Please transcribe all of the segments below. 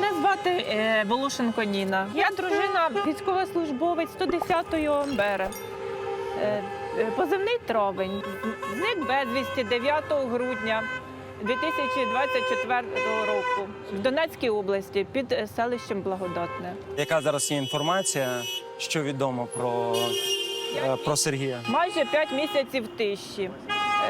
Мене звати е, Волошенко Ніна. Я дружина військовослужбовець 110-ї ОМБР. Е, е, позивний травень. Зник безвісті 9 грудня 2024 року в Донецькій області під селищем Благодатне. Яка зараз є інформація, що відомо про, про Сергія? Майже 5 місяців тиші.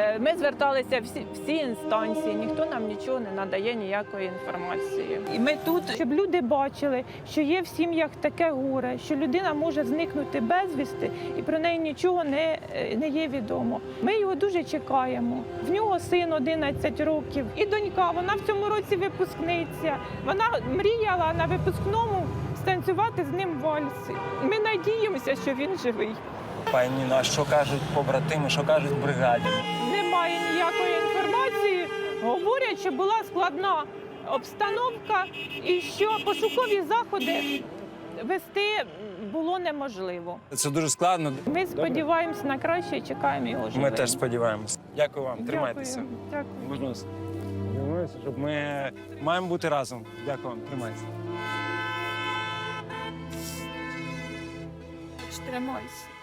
Е, Ми зверталися всі, всі інстанції, ніхто нам нічого не надає ніякої інформації. І ми тут, щоб люди бачили, що є в сім'ях таке горе, що людина може зникнути безвісти, і про неї нічого не, е, не є відомо. Ми його дуже чекаємо. В нього син 11 років, і донька. Вона в цьому році випускниця. Вона мріяла на випускному станцювати з ним вальс. Ми надіємося, що він живий. Пані а що кажуть побратими, що кажуть бригаді? Немає ніякої інформації. Говорять, що була складна обстановка і що пошукові заходи вести було неможливо. Це дуже складно. Ми сподіваємося на краще і чекаємо його живим. Ми теж сподіваємося. Дякую вам, тримайтеся. Дякую. Можна? Щоб ми маємо бути разом. Дякую вам, тримайтеся. Тримайся.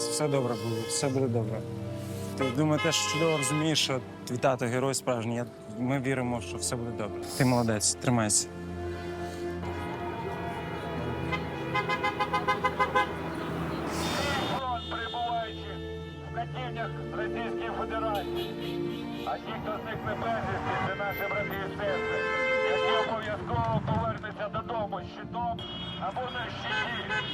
Тримайся, все добре буде, все буде добре. Ти думаю, теж чудово розумієш, що твій тато герой справжній. Ми віримо, що все буде добре. Ти молодець, тримайся. перебуваючи в катівнях Російської Федерації. А ті, хто зникне безвісти, це наші брати і сестри, які обов'язково повернуться додому з щитом або на щиті.